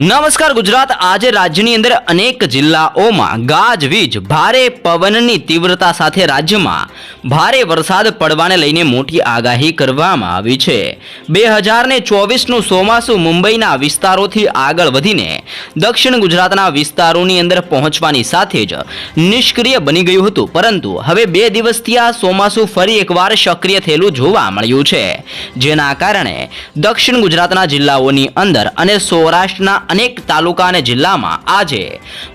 નમસ્કાર ગુજરાત. આજે રાજ્યની અંદર અનેક જિલ્લાઓમાં ગાજવીજ ભારે પવનની તીવ્રતા સાથે રાજ્યમાં ભારે વરસાદ પડવાને લઈને મોટી આગાહી કરવામાં આવી છે. બે હજારને ચોવીસનું ચોમાસું મુંબઈના વિસ્તારોથી આગળ વધીને દક્ષિણ ગુજરાતના વિસ્તારોની અંદર પહોંચવાની સાથે જ નિષ્ક્રિય બની ગયું હતું. પરંતુ હવે બે દિવસથી આ ચોમાસું ફરી એકવાર સક્રિય થયેલું જોવા મળ્યું છે. જેના કારણે દક્ષિણ ગુજરાતના જિલ્લાઓની અંદર અને સૌરાષ્ટ્રના અનેક તાલુકા અને જિલ્લામાં આજે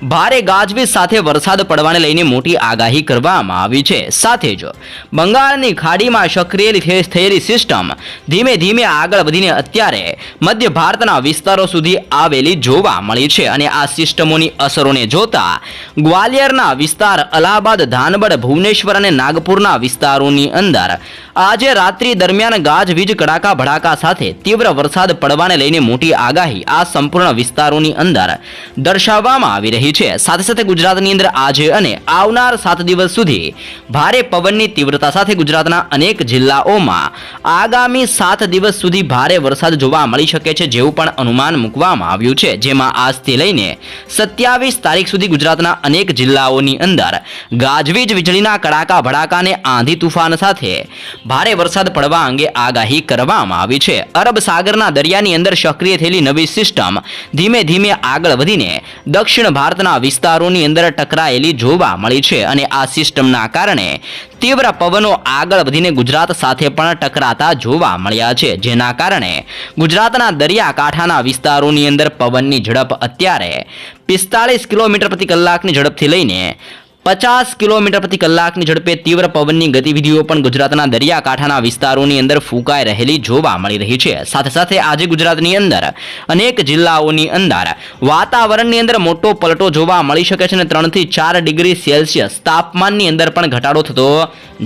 ભારે ગાજવીજ સાથે વરસાદ પડવાને લઈને મોટી આગાહી કરવામાં આવી છે. સાથે જ બંગાળની ખાડીમાં સક્રિય થયેલી સિસ્ટમ ધીમે ધીમે આગળ વધીને અત્યારે મધ્ય ભારતના વિસ્તારો સુધી આવેલી જોવા મળી છે અને આ સિસ્ટમોની અસરોને જોતા ગ્વાલિયરના વિસ્તાર અલ્હાબાદ, ધાનબડ, ભુવનેશ્વર અને નાગપુરના વિસ્તારોની અંદર આજે રાત્રિ દરમિયાન ગાજવીજ કડાકા ભડાકા સાથે તીવ્ર વરસાદ પડવાને લઈને મોટી આગાહી આ સંપૂર્ણ વિસ્તારોની અંદર દર્શાવવામાં આવી રહી છે. સાથે સાથે ગુજરાતની અંદર આજે અને આવનાર સાત દિવસ સુધી ભારે પવનની તીવ્રતા સાથે ગુજરાતના અનેક જિલ્લાઓમાં આગામી સાત દિવસ સુધી ભારે વરસાદ જોવા મળી શકે છે જેવું પણ અનુમાન મૂકવામાં આવ્યું છે. જેમાં આજથી લઈને સત્યાવીસ તારીખ સુધી ગુજરાતના અનેક જિલ્લાઓની અંદર ગાજવીજ, વીજળીના કડાકા, ભડાકાને આંધી તુફાન સાથે ભારે વરસાદ પડવા અંગે આગાહી કરવામાં આવી છે. અરબ સાગરના દરિયાની અંદર સક્રિય થયેલી નવી સિસ્ટમ ધીમે ધીમે આગળ વધીને દક્ષિણ ભારતના વિસ્તારોની અંદર ટકરાયેલી જોવા મળી છે અને આ સિસ્ટમના કારણે તીવ્ર પવનો આગળ વધીને ગુજરાત સાથે પણ ટકરાતા જોવા મળ્યા છે. જેના કારણે ગુજરાતના દરિયાકાંઠાના વિસ્તારોની અંદર પવનની ઝડપ અત્યારે પિસ્તાળીસ કિલોમીટર પ્રતિ કલાકની ઝડપથી લઈને પચાસ કિલોમીટર પ્રતિ કલાકની ઝડપે તીવ્ર પવનની ગતિવિધિઓ પણ ગુજરાતના દરિયાકાંઠાના વિસ્તારોની અંદર ફૂંકાઈ રહેલી જોવા મળી રહી છે. સાથે સાથે આજે ગુજરાતની અંદર અનેક જિલ્લાઓની અંદર વાતાવરણની અંદર મોટો પલટો જોવા મળી શકે છે અને ત્રણથી ચાર ડિગ્રી સેલ્સિયસ તાપમાનની અંદર પણ ઘટાડો થતો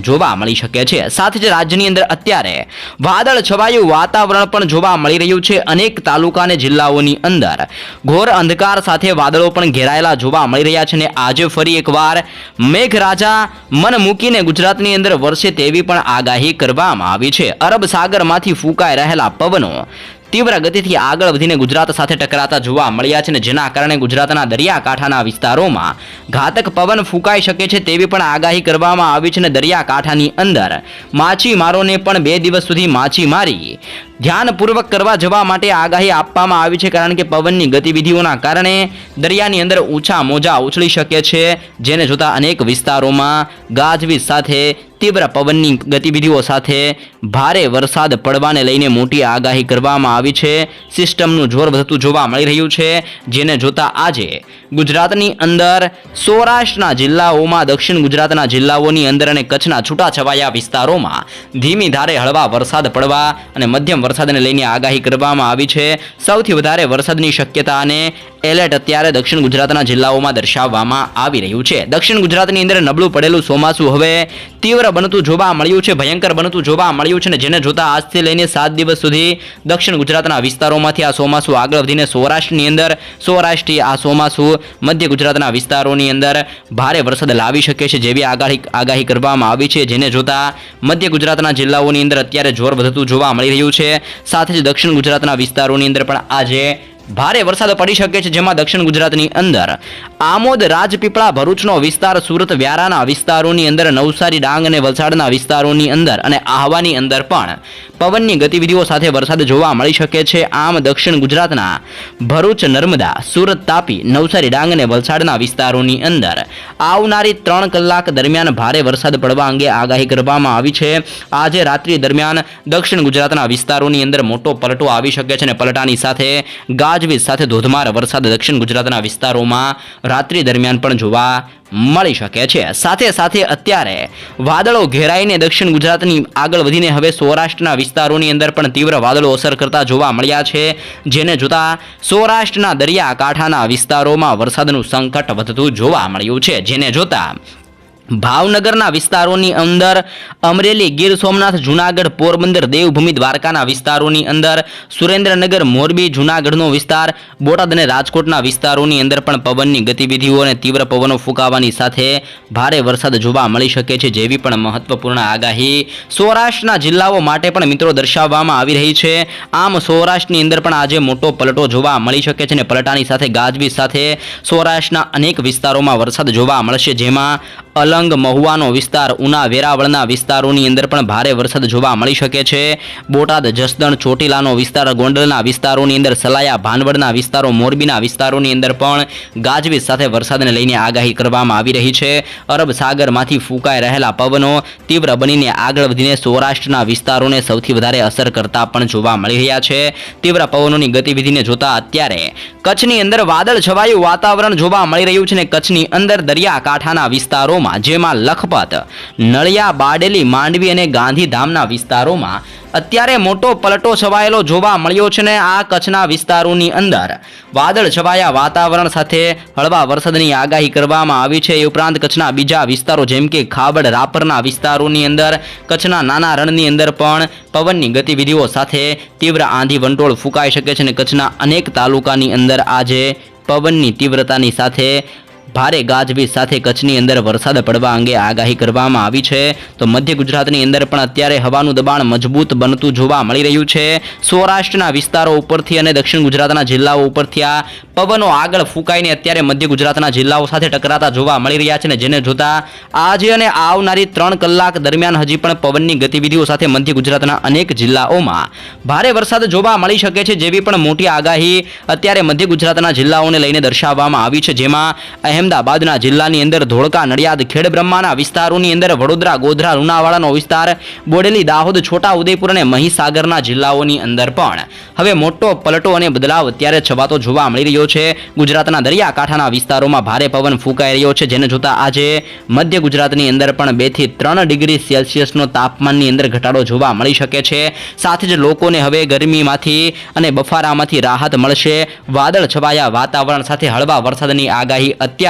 જોવા મળી શકે છે. સાથે જ રાજ્યની અંદર અત્યારે વાદળ છવાયું, વાતાવરણ પણ જોવા મળી રહ્યું છે. અનેક તાલુકા અને જિલ્લાઓની અંદર ઘોર અંધકાર સાથે વાદળો પણ ઘેરાયેલા જોવા મળી રહ્યા છે અને આજે ફરી એકવાર મેઘરાજા મન મૂકીને ગુજરાતની અંદર વરસે તેવી પણ આગાહી કરવામાં આવી છે. અરબ સાગરમાંથી ફૂંકાઈ રહેલા પવનો તીવ્ર ગતિથી આગળ વધીને ગુજરાત સાથે ટકરાતા જોવા મળ્યા છે અને જેના કારણે ગુજરાતના દરિયાકાંઠાના વિસ્તારોમાં ઘાતક પવન ફૂંકાઈ શકે છે તેવી પણ આગાહી કરવામાં આવી છે અને દરિયાકાંઠાની અંદર માછીમારોને પણ બે દિવસ સુધી માછીમારી ધ્યાનપૂર્વક કરવા જવા માટે આગાહી આપવામાં આવી છે કારણ કે પવનની ગતિવિધિઓના કારણે દરિયાની અંદર ઊંચા મોજા ઉછળી શકે છે, જેને જોતા અનેક વિસ્તારોમાં ગાજવીજ સાથે તીવ્ર પવનની ગતિવિધિઓ સાથે ભારે વરસાદ પડવાને લઈને મોટી આગાહી કરવામાં આવી છે. સિસ્ટમનું જોર વધતું જોવા મળી રહ્યું છે, જેને જોતા આજે ગુજરાતની અંદર સૌરાષ્ટ્રના જિલ્લાઓમાં, દક્ષિણ ગુજરાતના જિલ્લાઓની અંદર અને કચ્છના છૂટાછવાયા વિસ્તારોમાં ધીમી ધારે હળવા વરસાદ પડવા અને મધ્યમ વરસાદને લઈને આગાહી કરવામાં આવી છે. સૌથી વધારે વરસાદની શક્યતા અને એલર્ટ અત્યારે દક્ષિણ ગુજરાતના જિલ્લાઓમાં દર્શાવવામાં આવી રહ્યું છે. દક્ષિણ ગુજરાતની અંદર નબળું પડેલું ચોમાસું હવે તીવ્ર બનતું જોવા મળ્યું છે, ભયંકર બનતું જોવા મળ્યું છે અને જેને જોતા આજથી લઈને સાત દિવસ સુધી દક્ષિણ ગુજરાતના વિસ્તારોમાંથી આ ચોમાસું આગળ વધીને સૌરાષ્ટ્રની અંદર, સૌરાષ્ટ્રી આ ચોમાસું મધ્ય ગુજરાતના વિસ્તારોની અંદર ભારે વરસાદ લાવી શકે છે જેવી આગાહી આગાહી કરવામાં આવી છે. જેને જોતા મધ્ય ગુજરાતના જિલ્લાઓની અંદર અત્યારે જોર વધતું જોવા મળી રહ્યું છે. સાથે જ દક્ષિણ ગુજરાતના વિસ્તારોની અંદર પણ આજે ભારે વરસાદ પડી શકે છે જેમાં દક્ષિણ ગુજરાતની અંદર આમોદ રાજપીપળા ભરૂચનો વિસ્તાર, સુરત વ્યારાના વિસ્તારોની અંદર, નવસારી ડાંગ અને વલસાડના વિસ્તારોની અંદર અને આહવાની અંદર પણ પવનની ગતિવિધિઓ સાથે વરસાદ જોવા મળી શકે છે. આમ દક્ષિણ ગુજરાતના ભરૂચ, નર્મદા, સુરત, તાપી, નવસારી ડાંગ અને વલસાડના વિસ્તારોની અંદર આવનારી ત્રણ કલાક દરમિયાન ભારે વરસાદ પડવા અંગે આગાહી કરવામાં આવી છે. આજે રાત્રિ દરમિયાન દક્ષિણ ગુજરાતના વિસ્તારોની અંદર મોટો પલટો આવી શકે છે અને પલટાની સાથે ગાજવીજ સાથે ધોધમાર વરસાદ દક્ષિણ ગુજરાતના વિસ્તારોમાં રાત્રિ દરમિયાન પણ જોવા મળી શકે છે. સાથે સાથે અત્યારે વાદળો ઘેરાઈને દક્ષિણ ગુજરાતની આગળ વધીને હવે સૌરાષ્ટ્રના વિસ્તારોની અંદર પણ તીવ્ર વાદળો અસર કરતા જોવા મળ્યા છે. જેને જોતા સૌરાષ્ટ્રના દરિયાકાંઠાના વિસ્તારોમાં વરસાદનું સંકટ વધતું જોવા મળ્યું છે. જેને જોતા ભાવનગરના વિસ્તારોની અંદર અમરેલી, ગીર સોમનાથ, જુનાગઢ, પોરબંદર, દેવભૂમિ, દ્વારકાના વિસ્તારોની અંદર સુરેન્દ્રનગર, મોરબી, જુનાગઢનો વિસ્તાર, બોટાદ અને રાજકોટના વિસ્તારોની અંદર પણ પવનની ગતિવિધિઓ અને તીવ્ર પવનો ફૂંકાવાની સાથે ભારે વરસાદ જોવા મળી શકે છે જેવી પણ મહત્વપૂર્ણ આગાહી સૌરાષ્ટ્રના જિલ્લાઓ માટે પણ મિત્રો દર્શાવવામાં આવી રહી છે. આમ સૌરાષ્ટ્રની અંદર પણ આજે મોટો પલટો જોવા મળી શકે છે અને પલટાની સાથે ગાજવીજ સાથે સૌરાષ્ટ્રના અનેક વિસ્તારોમાં વરસાદ જોવા મળશે જેમાં અલંગ મહુવાનો વિસ્તાર, ઉના વેરાવળના વિસ્તારોની અંદર પણ ભારે વરસાદ જોવા મળી શકે છે. બોટાદ, જસદણ, ચોટીલાનો વિસ્તાર, ગોંડલના વિસ્તારોની અંદર સલાયા, ભાનવડના વિસ્તારો, મોરબીના વિસ્તારોની અંદર પણ ગાજવીજ સાથે વરસાદને લઈને આગાહી કરવામાં આવી રહી છે. અરબ સાગરમાંથી ફૂંકાઈ રહેલા પવનો તીવ્ર બનીને આગળ વધીને સૌરાષ્ટ્રના વિસ્તારોને સૌથી વધારે અસર કરતા પણ જોવા મળી રહ્યા છે. તીવ્ર પવનોની ગતિવિધિને જોતા અત્યારે કચ્છની અંદર વાદળ છવાયું વાતાવરણ જોવા મળી રહ્યું છે ને કચ્છની અંદર દરિયાકાંઠાના વિસ્તારોમાં જેમાં લખપત, નળિયા, બાડેલી, માંડવી અને ગાંધીધામના વિસ્તારોમાં અત્યારે મોટો પલટો છવાયેલો જોવા મળ્યો છે ને આ કચ્છના વિસ્તારોની અંદર. વાદળ છવાયા વાતાવરણ સાથે હળવા વરસાદની આગાહી કરવામાં આવી છે. એ ઉપરાંત કચ્છના બીજા વિસ્તારો જેમ કે ખાબડ, રાપરના વિસ્તારોની અંદર, કચ્છના નાના રણની અંદર પણ પવનની ગતિવિધિઓ સાથે તીવ્ર આંધી વંટોળ ફૂંકાઈ શકે છે અને કચ્છના અનેક તાલુકાની અંદર આજે પવનની તીવ્રતાની સાથે ભારે ગાજવીજ સાથે કચ્છની અંદર વરસાદ પડવા અંગે આગાહી કરવામાં આવી છે. તો મધ્ય ગુજરાતની અંદર પણ અત્યારે હવાનું દબાણ મજબૂત બનતું જોવા મળી રહ્યું છે. સૌરાષ્ટ્રના વિસ્તારો ઉપરથી અને દક્ષિણ ગુજરાતના જિલ્લાઓ ઉપરથી આ પવનો આગળ ફૂંકાઈને અત્યારે મધ્ય ગુજરાતના જિલ્લાઓ સાથે ટકરાતા જોવા મળી રહ્યા છે ને જેને જોતા આજે અને આવનારી ત્રણ કલાક દરમિયાન હજી પણ પવનની ગતિવિધિઓ સાથે મધ્ય ગુજરાતના અનેક જિલ્લાઓમાં ભારે વરસાદ જોવા મળી શકે છે જેવી પણ મોટી આગાહી અત્યારે મધ્ય ગુજરાતના જિલ્લાઓને લઈને દર્શાવવામાં આવી છે. જેમાં અહેમદાબાદના જિલ્લાની અંદર ધોળકા, નડિયાદ ખેડબ્રહ્માના વિસ્તારોની અંદર વડોદરા, ગોધરા, લુણાવાડાનો વિસ્તાર, બોડેલી, દાહોદ, છોટા અને મહીસાગરના જિલ્લાઓની અંદર પણ. હવે મોટો પલટો અને બદલાવ અત્યારે છવાતો જોવા મળી રહ્યો છે. ગુજરાતના દરિયાકાંઠાના વિસ્તારોમાં ભારે પવન ફૂંકાઈ રહ્યો છે. જેને જોતા આજે મધ્ય ગુજરાતની અંદર પણ બેથી ત્રણ ડિગ્રી સેલ્સિયસનો તાપમાનની અંદર ઘટાડો જોવા મળી શકે છે. સાથે જ લોકોને હવે ગરમીમાંથી અને બફારામાંથી રાહત મળશે. વાદળ છવાયા વાતાવરણ સાથે હળવા વરસાદની આગાહી અત્યારે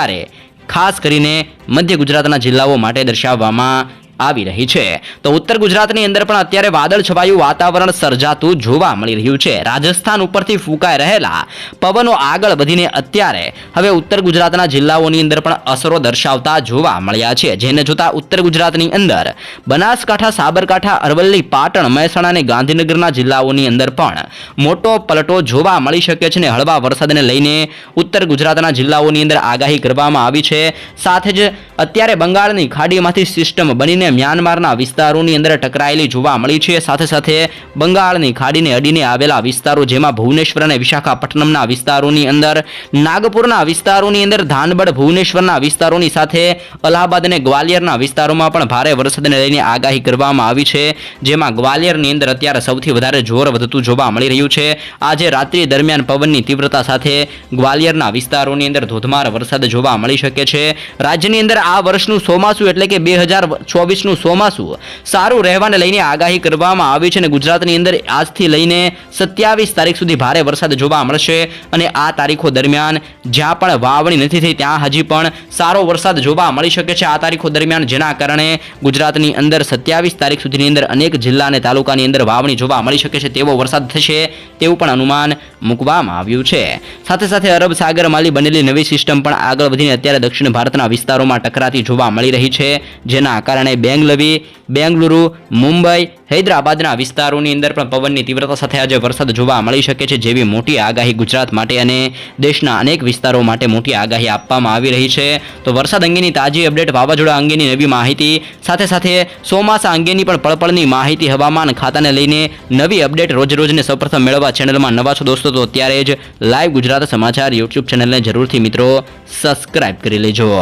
ખાસ કરીને મધ્ય ગુજરાતના જિલ્લાઓ માટે દર્શાવવામાં આવી રહી છે. તો ઉત્તર ગુજરાતની અંદર પણ અત્યારે વાદળ છવાયું, વાતાવરણ સર્જાતું જોવા મળી રહ્યું છે. રાજસ્થાન ઉપરથી ફૂંકાઈ રહેલા પવનો આગળ વધીને અત્યારે હવે ઉત્તર ગુજરાતના જિલ્લાઓની અંદર પણ અસરો દર્શાવતા જોવા મળ્યા છે. જેને જોતા ઉત્તર ગુજરાતની અંદર બનાસકાંઠા, સાબરકાંઠા, અરવલ્લી, પાટણ, મહેસાણા અને ગાંધીનગરના જિલ્લાઓની અંદર પણ મોટો પલટો જોવા મળી શકે છે અને હળવા વરસાદને લઈને ઉત્તર ગુજરાતના જિલ્લાઓની અંદર આગાહી કરવામાં આવી છે. સાથે જ અત્યારે બંગાળની ખાડીમાંથી સિસ્ટમ બનીને મ્યાનમારના વિસ્તારોની અંદર ટકરાયેલી જોવા મળી છે. સાથે સાથે બંગાળની ખાડીને અડીને આવેલા વિસ્તારો જેમાં ભુવનેશ્વર અને વિશાખાપટ્ટનમના વિસ્તારોની અંદર, નાગપુરના વિસ્તારોની અંદર ધાનબડ ભુવનેશ્વરના વિસ્તારોની સાથે, અલ્હાબાદ અને ગ્વાલિયરના વિસ્તારોમાં પણ ભારે વરસાદને લઈને આગાહી કરવામાં આવી છે. જેમાં ગ્વાલિયરની અંદર અત્યારે સૌથી વધારે જોર વધતું જોવા મળી રહ્યું છે. આજે રાત્રિ દરમિયાન પવનની તીવ્રતા સાથે ગ્વાલિયરના વિસ્તારોની અંદર ધોધમાર વરસાદ જોવા મળી શકે છે. રાજ્યની અંદર આ વર્ષનું ચોમાસું એટલે કે બે હજાર ચોવીસનું ચોમાસું સારું રહેવાને લઈને આગાહી કરવામાં આવી છે અને ગુજરાતની અંદર આજથી લઈને સત્યાવીસ તારીખ સુધી ભારે વરસાદ જોવા મળશે અને આ તારીખો દરમિયાન જ્યાં પણ વાવણી નથી થઈ ત્યાં હજી પણ સારો વરસાદ જોવા મળી શકે છે. આ તારીખો દરમિયાન જેના કારણે ગુજરાતની અંદર સત્યાવીસ તારીખ સુધીની અંદર અનેક જિલ્લા અને તાલુકાની અંદર વાવણી જોવા મળી શકે છે. તેવો વરસાદ થશે તેવું પણ અનુમાન મૂકવામાં આવ્યું છે. સાથે સાથે અરબ સાગર માલી બનેલી નવી સિસ્ટમ પણ આગળ વધીને અત્યારે દક્ષિણ ભારતના વિસ્તારોમાં ટકરાતી જોવા મળી રહી છે. જેના કારણે બેંગલવી, બેંગલુરુ, મુંબઈ, હૈદરાબાદના વિસ્તારોની અંદર પણ પવનની તીવ્રતા સાથે આજે વરસાદ જોવા મળી શકે છે, જેવી મોટી આગાહી ગુજરાત માટે અને દેશના અનેક વિસ્તારો માટે મોટી આગાહી આપવામાં આવી રહી છે. તો વરસાદ અંગેની તાજી અપડેટ વાવાઝોડા અંગેની નવી માહિતી, સાથે સાથે ચોમાસા અંગેની પણ પળપળની માહિતી હવામાન ખાતાને લઈને નવી અપડેટ રોજ રોજને સૌપ્રથમ મેળવવા ચેનલમાં નવા છો દોસ્તો, તો અત્યારે જ લાઈવ ગુજરાત સમાચાર યુટ્યુબ ચેનલને જરૂરથી મિત્રો સબસ્ક્રાઇબ કરી લેજો.